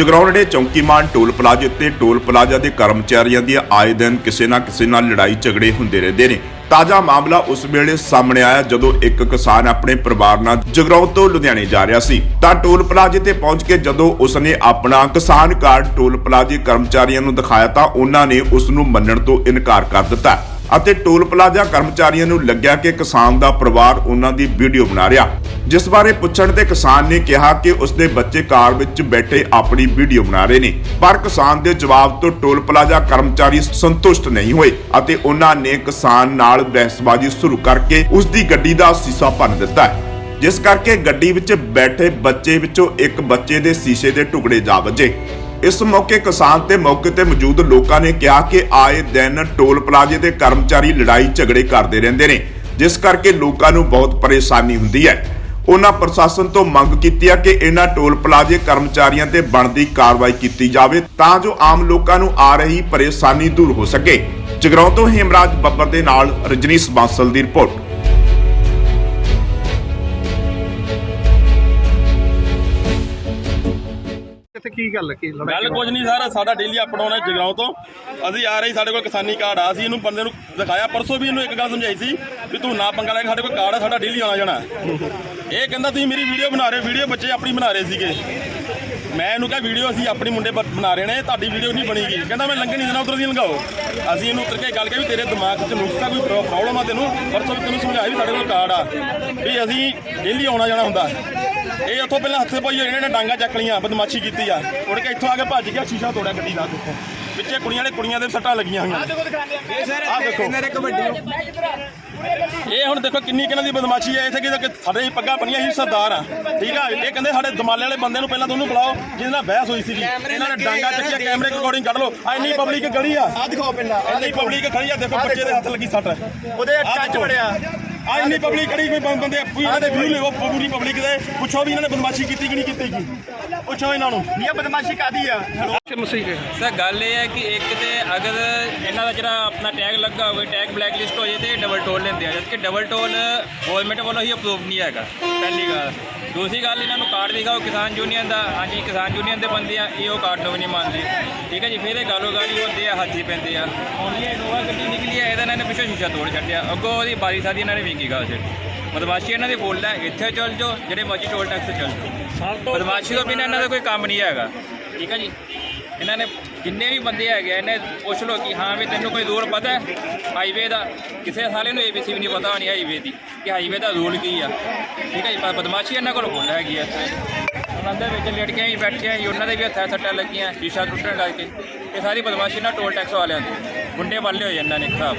ਜਗਰਾਉਂ ਦੇ ਚੌਂਕੀਮਾਨ ਟੋਲ ਪਲਾਜ਼ੇ ਤੇ toll plaza ਦੇ ਕਰਮਚਾਰੀਆਂ ਦੀ ਆਏ ਦਿਨ ਕਿਸੇ ਨਾ ਕਿਸੇ ਨਾਲ ਲੜਾਈ ਝਗੜੇ ਹੁੰਦੇ ਰਹਿੰਦੇ ਨੇ। ਤਾਜ਼ਾ ਮਾਮਲਾ ਉਸ ਵੇਲੇ ਸਾਹਮਣੇ ਆਇਆ ਜਦੋਂ ਇੱਕ ਕਿਸਾਨ ਆਪਣੇ ਪਰਿਵਾਰ ਨਾਲ ਜਗਰਾਉਂ ਤੋਂ ਲੁਧਿਆਣੇ ਜਾ ਰਿਹਾ ਸੀ। ਤਾਂ ਟੋਲ ਪਲਾਜ਼ੇ ਤੇ ਪਹੁੰਚ ਕੇ ਜਦੋਂ ਉਸਨੇ ਆਪਣਾ ਕਿਸਾਨ ਕਾਰਡ ਟੋਲ ਪਲਾਜ਼ੇ ਕਰਮਚਾਰੀਆਂ ਨੂੰ ਦਿਖਾਇਆ ਤਾਂ ਉਹਨਾਂ ਨੇ ਉਸ ਨੂੰ ਮੰਨਣ ਤੋਂ ਇਨਕਾਰ ਕਰ ਦਿੱਤਾ। ਅਤੇ ਟੋਲ ਪਲਾਜ਼ਾ ਕਰਮਚਾਰੀਆਂ ਨੂੰ ਲੱਗਿਆ ਕਿ ਕਿਸਾਨ ਦਾ ਪਰਿਵਾਰ ਉਹਨਾਂ ਦੀ ਵੀਡੀਓ ਬਣਾ ਰਿਹਾ। ਜਿਸ ਬਾਰੇ ਪੁੱਛਣ ਤੇ ਕਿਸਾਨ ਨੇ ਕਿਹਾ ਕਿ ਉਸਦੇ ਬੱਚੇ ਕਾਰ ਵਿੱਚ ਬੈਠੇ ਆਪਣੀ ਵੀਡੀਓ ਬਣਾ ਰਹੇ ਨੇ, ਪਰ ਕਿਸਾਨ ਦੇ ਜਵਾਬ ਤੋਂ ਟੋਲ ਪਲਾਜ਼ਾ ਕਰਮਚਾਰੀ ਸੰਤੁਸ਼ਟ ਨਹੀਂ ਹੋਏ ਅਤੇ ਉਹਨਾਂ ਨੇ ਕਿਸਾਨ ਨਾਲ ਬਹਿਸਬਾਜ਼ੀ ਸ਼ੁਰੂ ਕਰਕੇ ਉਸ ਦੀ ਗੱਡੀ ਦਾ ਸੀਸਾ ਭੰਨ ਦਿੱਤਾ ਹੈ। ਜਿਸ ਕਰਕੇ ਗੱਡੀ ਵਿੱਚ ਬੈਠੇ ਬੱਚੇ ਵਿੱਚੋਂ ਇੱਕ ਬੱਚੇ ਦੇ ਸ਼ੀਸ਼ੇ ਦੇ ਟੁਕੜੇ ਜਾ ਵੱਜੇ। ਇਸ ਮੌਕੇ ਕਿਸਾਨ ਤੇ ਮੌਕੇ ਤੇ ਮੌਜੂਦ ਲੋਕਾਂ ਨੇ ਕਿਹਾ ਕਿ ਆਏ ਦਿਨ ਟੋਲ ਪਲਾਜ਼ੇ ਦੇ ਕਰਮਚਾਰੀ ਲੜਾਈ ਝਗੜੇ ਕਰਦੇ ਰਹਿੰਦੇ ਨੇ, ਜਿਸ ਕਰਕੇ ਲੋਕਾਂ ਨੂੰ ਬਹੁਤ ਪਰੇਸ਼ਾਨੀ ਹੁੰਦੀ ਹੈ। ਉਹਨਾਂ ਪ੍ਰਸ਼ਾਸਨ ਤੋਂ ਮੰਗ ਕੀਤੀ ਹੈ ਕਿ ਇਹਨਾਂ ਟੋਲ ਪਲਾਜ਼ੇ ਕਰਮਚਾਰੀਆਂ ਤੇ ਬਣਦੀ ਕਾਰਵਾਈ ਕੀਤੀ ਜਾਵੇ ਤਾਂ ਜੋ ਆਮ ਲੋਕਾਂ ਨੂੰ ਆ ਰਹੀ ਪਰੇਸ਼ਾਨੀ ਦੂਰ ਹੋ ਸਕੇ। ਜਗਰਾਉਂ ਤੋਂ ਹੇਮਰਾਜ ਬੱਬਰ ਦੇ ਨਾਲ ਰਜਨੀਸ਼ ਬਾਂਸਲ ਦੀ ਰਿਪੋਰਟ। ਕਿੱਥੇ ਕੀ ਗੱਲ ਕੀ ਲੜਾਈ ਗੱਲ ਕੁਝ ਨਹੀਂ ਸਰ, ਸਾਡਾ ਡੇਲੀ ਅਪਡਾਊਨ ਹੈ ਜਗਰਾਉਂ ਤੋਂ। ਅਸੀਂ ਆ ਰਹੇ ਸਾਡੇ ਕੋਲ ਕਿਸਾਨੀ ਕਾਰਡ ਆ ਅਸੀਂ ਇਹਨੂੰ ਬੰਦੇ ਨੂੰ ਦਿਖਾਇਆ। ਪਰਸੋਂ ਵੀ ਇਹਨੂੰ ਇੱਕ ਗੱਲ ਸਮਝਾਈ ਸੀ ਵੀ ਤੂੰ ਨਾ ਪੰਗਾ ਲੈ ਕੇ ਸਾਡੇ ਕੋਲ ਕਾਰਡ ਆ, ਸਾਡਾ ਡੇਲੀ ਆਉਣਾ ਜਾਣਾ ਇਹ ਕਹਿੰਦਾ, ਤੁਸੀਂ ਮੇਰੀ ਵੀਡੀਓ ਬਣਾ ਰਹੇ ਵੀਡੀਓ ਬੱਚੇ ਆਪਣੀ ਬਣਾ ਰਹੇ ਸੀਗੇ। ਮੈਂ ਇਹਨੂੰ ਕਿਹਾ ਵੀਡੀਓ ਅਸੀਂ ਆਪਣੇ ਮੁੰਡੇ ਬਣਾ ਰਹੇ ਨੇ, ਤੁਹਾਡੀ ਵੀਡੀਓ ਨਹੀਂ ਬਣੀਗੀ। ਕਹਿੰਦਾ, ਮੈਂ ਲੰਘਣੀ ਦੇਣਾ, ਉਧਰ ਦੀ ਲੰਘਾਓ। ਅਸੀਂ ਇਹਨੂੰ ਉਤਰ ਕੇ ਗੱਲ ਕਹੀ ਵੀ ਤੇਰੇ ਦਿਮਾਗ 'ਚ ਨੁਕਸਾ ਕੋਈ ਪ੍ਰੋਬਲਮ ਆ ਤੈਨੂੰ, ਪਰਸੋਂ ਵੀ ਤੈਨੂੰ ਸਮਝਾਇਆ ਵੀ ਸਾਡੇ ਕੋਲ ਕਾਰਡ ਆ। ਵੀ ਅਸੀਂ ਡੇਲੀ ਆਉਣਾ ਜਾਣਾ ਹੁੰਦਾ। ਇਹ ਉੱਥੋਂ ਪਹਿਲਾਂ ਹੱਥੇ ਪਾਈ ਇਹਨਾਂ ਨੇ ਡਾਂਗਾ ਚੱਕ ਲੀਆਂ ਬਦਮਾਸ਼ੀ ਕੀਤੀ ਆ। ਉੜ ਕੇ ਇੱਥੋਂ ਆ ਕੇ ਭੱਜ ਗਿਆ ਸ਼ੀਸ਼ਾ ਤੋੜਿਆ ਗੱਡੀ ਦਾ ਦੇਖੋ ਪਿੱਛੇ ਕੁੜੀਆਂ ਨੇ ਕੁੜੀਆਂ ਦੇ ਸੱਟਾਂ ਲੱਗੀਆਂ ਹੋਈਆਂ ਆ ਦੇਖੋ। ਇਹ ਹੁਣ ਦੇਖੋ ਕਿੰਨੀ ਕਿਹਨਾਂ ਦੀ ਬਦਮਾਸ਼ੀ ਹੈ ਇੱਥੇ ਕਿ ਸਾਡੇ ਹੀ ਪੱਗਾਂ ਬਣੀਆਂ ਸੀ ਸਰਦਾਰ ਆ। ਠੀਕ ਆ? ਇਹ ਕਹਿੰਦੇ ਸਾਡੇ ਦਮਾਲੇ ਵਾਲੇ ਬੰਦੇ ਨੂੰ ਪਹਿਲਾਂ ਤੁਹਾਨੂੰ ਬੁਲਾਓ ਜਿਹਦੇ ਨਾਲ ਬਹਿਸ ਹੋਈ ਸੀਗੀ। ਇਹਨਾਂ ਨੇ ਡਾਂਗਾ ਚੱਕਿਆ ਕੈਮਰੇ ਰਿਕਾਰਡਿੰਗ ਕੱਢ ਲਓ। ਆ ਇੰਨੀ ਪਬਲਿਕ ਗਲੀ ਆ। ਆ ਦਿਖਾਓ ਪਹਿਲਾਂ ਇੰਨੀ ਪਬਲਿਕ ਖੜੀ ਆ ਦੇਖੋ ਬੱਚੇ ਦੇ ਹੱਥ ਲੱਗੀ ਸੱਟ। ਉਹਦੇ ਟੱਚ ਦੇਖੋ। ਆ ਇੰਨੀ ਪਬਲਿਕ ਖੜੀ ਕੋਈ ਬੰਦੇ ਇਹਨਾਂ ਦੇ ਵਿਊ ਲਿਓ ਪੂਰੀ ਪਬਲਿਕ ਦੇ। ਪੁੱਛੋ ਵੀ ਇਹਨਾਂ ਨੇ ਬਦਮਾਸ਼ੀ ਕੀਤੀ ਕਿ ਨਹੀਂ ਕੀਤੀ ਗੀ ਪੁੱਛੋ ਇਹਨਾਂ ਨੂੰ। ਇਹ ਬਦਮਾਸ਼ੀ ਕਾਦੀ ਆ? ਕਿ ਮਸੀਹ ਸਰ ਗੱਲ ਇਹ ਹੈ ਕਿ ਇੱਕ ਤੇ ਅਗਰ ਇਹਨਾਂ ਦਾ ਜਿਹੜਾ ਆਪਣਾ ਟੈਗ ਲੱਗਾ ਹੋਵੇ ਟੈਗ ਬਲੈਕ ਲਿਸਟ ਹੋ ਜੇ ਤੇ ਡਬਲ ਟੋਲ ਲੈਂਦੇ ਆ ਜਦਕਿ ਡਬਲ ਟੋਲ ਗਵਰਨਮੈਂਟ ਵੱਲੋਂ ਹੀ ਅਪਰੂਵ ਨਹੀਂ ਹੈਗਾ ਪਹਿਲੀ ਗੱਲ। ਦੂਸਰੀ ਗੱਲ ਇਹਨਾਂ ਨੂੰ ਕਾਰਡ ਦਿਖਾਓ ਕਿਸਾਨ ਯੂਨੀਅਨ ਦਾ। ਹਾਂਜੀ ਕਿਸਾਨ ਯੂਨੀਅਨ ਦੇ ਬੰਦੇ ਆ ਇਹ ਉਹ ਕਾਰਡ ਨੂੰ ਵੀ ਨਹੀਂ ਮੰਨਦੇ। ਠੀਕ ਹੈ ਜੀ ਫਿਰ ਇਹ ਗਾਲੋ ਗਾਲੀ ਹੁੰਦੇ ਆ ਹੱਥੀ ਪੈਂਦੇ ਆ। ਹੁਣ ਇਹ ਇਨੋਵਾ ਗੱਡੀ ਨਿਕਲੀ ਆ ਇਹਦਾ ਇਹਨਾਂ ਨੇ ਪਿੱਛੋਂ ਸ਼ੀਸ਼ਾ ਤੋੜ ਛੱਡਿਆ। ਅੱਗੋਂ ਉਹਦੀ ਬਾਰੀ ਸਾਦੀ ਇਹਨਾਂ ਨੇ ਵਿੰਗੀ ਗਾ ਛੱਡੀ ਬਦਮਾਸ਼ੀ ਇਹਨਾਂ ਦੀ ਫੁੱਲ ਹੈ ਇੱਥੇ ਚੱਲ ਜਾਓ ਜਿਹੜੇ ਮਰਜ਼ੀ ਟੋਲ ਟੈਕਸ ਤੇ ਚੱਲ ਜਾਓ। ਬਦਮਾਸ਼ੀ ਤੋਂ ਬਿਨਾਂ ਇਹਨਾਂ ਦਾ ਕੋਈ ਕੰਮ ਨਹੀਂ ਹੈਗਾ। ਠੀਕ ਹੈ ਜੀ। ਇਹਨਾਂ ਨੇ ਜਿੰਨੇ ਵੀ ਬੰਦੇ ਹੈਗੇ ਇਹਨੇ ਪੁੱਛ ਲਓ ਕਿ ਹਾਂ ਵੀ ਤੈਨੂੰ ਕੋਈ ਰੂਲ ਪਤਾ ਹੈ? ਹਾਈਵੇ ਦਾ। ਕਿਸੇ ਸਾਲੇ ਨੂੰ ਏਬੀਸੀ ਵੀ ਨਹੀਂ ਪਤਾ ਹੋਣੀ ਹਾਈਵੇ ਦੀ ਕਿ ਹਾਈਵੇ ਦਾ ਰੂਲ ਕੀ ਆ? ਠੀਕ ਹੈ ਜੀ ਬਦਮਾਸ਼ੀ ਇਹਨਾਂ ਕੋਲ ਫੁੱਲ ਹੈਗੀ ਆ। ਇੱਥੇ ਉਹਨਾਂ ਦੇ ਵਿੱਚ ਲੜਕੀਆਂ ਹੀ ਬੈਠੀਆਂ ਸੀ, ਉਹਨਾਂ ਦੇ ਵੀ ਹੱਥਾਂ ਸੱਟਾਂ ਲੱਗੀਆਂ ਸ਼ੀਸ਼ਾ ਟੁੱਟਣ ਲੱਗ ਕੇ। ਇਹ ਸਾਰੀ ਬਦਮਾਸ਼ੀ ਨਾ ਟੋਲ ਟੈਕਸ ਵਾਲਿਆਂ ਦੀ। ਗੁੰਡੇ ਵਾਲੇ ਹੋਏ ਇਹਨਾਂ ਨੇ, ਖਰਾਬ।